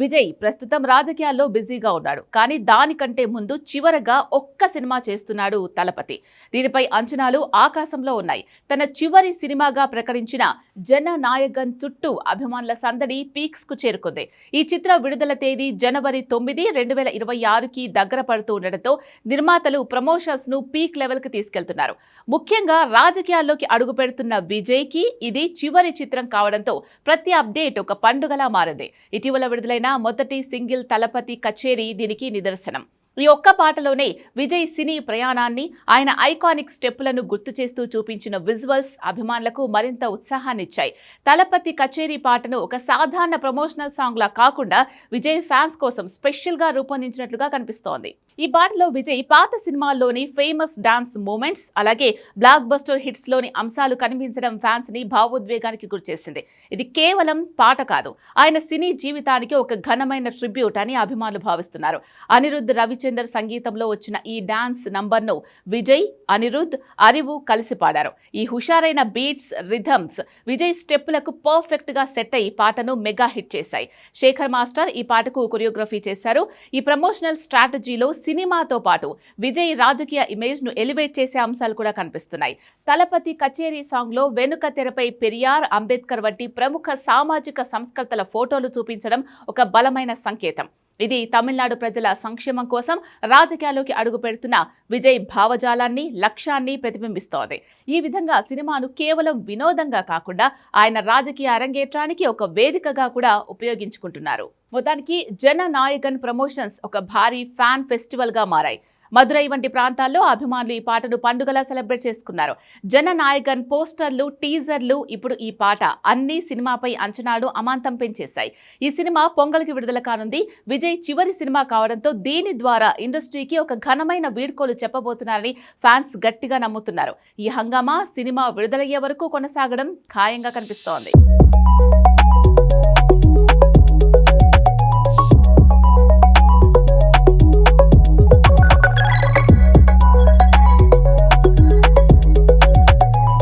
విజయ్ ప్రస్తుతం రాజకీయాల్లో బిజీగా ఉన్నాడు. కానీ దానికంటే ముందు చివరగా ఒక్క సినిమా చేస్తున్నాడు తలపతి. దీనిపై అంచనాలు ఆకాశంలో ఉన్నాయి. తన చివరి సినిమాగా ప్రకటించిన జన నాయకన్ చుట్టూ అభిమానుల సందడి పీక్స్కు చేరుకుంది. ఈ చిత్ర విడుదల తేదీ జనవరి తొమ్మిది రెండు వేల ఇరవై ఆరుకి దగ్గర పడుతూ ఉండడంతో నిర్మాతలు ప్రమోషన్స్ను పీక్ లెవెల్కి తీసుకెళ్తున్నారు. ముఖ్యంగా రాజకీయాల్లోకి అడుగు పెడుతున్న విజయ్కి ఇది చివరి చిత్రం కావడంతో ప్రతి అప్డేట్ ఒక పండుగలా మారింది. ఇటీవల విడుదలైన మొదటి సింగిల్ తలపతి కచేరీ దీనికి నిదర్శనం. ఈ ఒక్క పాటలోనే విజయ్ సినీ ప్రయాణాన్ని ఆయన ఐకానిక్ స్టెప్పులను గుర్తు చేస్తూ చూపించిన విజువల్స్ అభిమానులకు మరింత ఉత్సాహాన్నిచ్చాయి. తలపతి కచేరీ పాటను ఒక సాధారణ ప్రమోషనల్ సాంగ్ లా కాకుండా విజయ్ ఫ్యాన్స్ కోసం స్పెషల్గా రూపొందించినట్లుగా కనిపిస్తోంది. ఈ పాటలో విజయ్ పాత సినిమాల్లోని ఫేమస్ డాన్స్ మూమెంట్స్ అలాగే బ్లాక్ బస్టర్ హిట్స్లోని అంశాలు కనిపించడం ఫ్యాన్స్ని భావోద్వేగానికి గురిచేసింది ఇది కేవలం పాట కాదు ఆయన సినీ జీవితానికి ఒక ఘనమైన ట్రిబ్యూట్ అని అభిమానులు భావిస్తున్నారు. అనిరుద్ధ్ రవిచందర్ సంగీతంలో వచ్చిన ఈ డాన్స్ నంబర్ను విజయ్ అనిరుద్ధ్ అరివు కలిసి పాడారు. ఈ హుషారైన బీట్స్ రిథమ్స్ విజయ్ స్టెప్పులకు పర్ఫెక్ట్గా సెట్ అయి పాటను మెగా హిట్ చేశాయి. శేఖర్ మాస్టర్ ఈ పాటకు కొరియోగ్రఫీ చేశారు. ఈ ప్రమోషనల్ స్ట్రాటజీలో సినిమాతో పాటు విజయ్ రాజకీయ ఇమేజ్ను ఎలివేట్ చేసే అంశాలు కూడా కనిపిస్తున్నాయి. తలపతి కచేరీ సాంగ్లో వెనుక తెరపై పెరియార్ అంబేద్కర్ వంటి ప్రముఖ సామాజిక సంస్కర్తల ఫోటోలు చూపించడం ఒక బలమైన సంకేతం. ఇది తమిళనాడు ప్రజల సంక్షేమం కోసం రాజకీయాల్లోకి అడుగు పెడుతున్న విజయ్ భావజాలాన్ని లక్ష్యాన్ని ప్రతిబింబిస్తోంది. ఈ విధంగా సినిమాను కేవలం వినోదంగా కాకుండా ఆయన రాజకీయ అరంగేట్రానికి ఒక వేదికగా కూడా ఉపయోగించుకుంటున్నారు. మొత్తానికి జన నాయకన్ ప్రమోషన్స్ ఒక భారీ ఫ్యాన్ ఫెస్టివల్గా మారాయి. మదురై వంటి ప్రాంతాల్లో అభిమానులు ఈ పాటను పండుగలా సెలబ్రేట్ చేసుకున్నారు. జన నాయకన్ పోస్టర్లు టీజర్లు ఇప్పుడు ఈ పాట అన్ని సినిమాపై అంచనాలు అమాంతం పెంచేశాయి. ఈ సినిమా పొంగల్కి విడుదల కానుంది. విజయ్ చివరి సినిమా కావడంతో దీని ద్వారా ఇండస్ట్రీకి ఒక ఘనమైన వీడ్కోలు చెప్పబోతున్నారని ఫ్యాన్స్ గట్టిగా నమ్ముతున్నారు. ఈ హంగామా సినిమా విడుదలయ్యే వరకు కొనసాగడం ఖాయంగా కనిపిస్తోంది.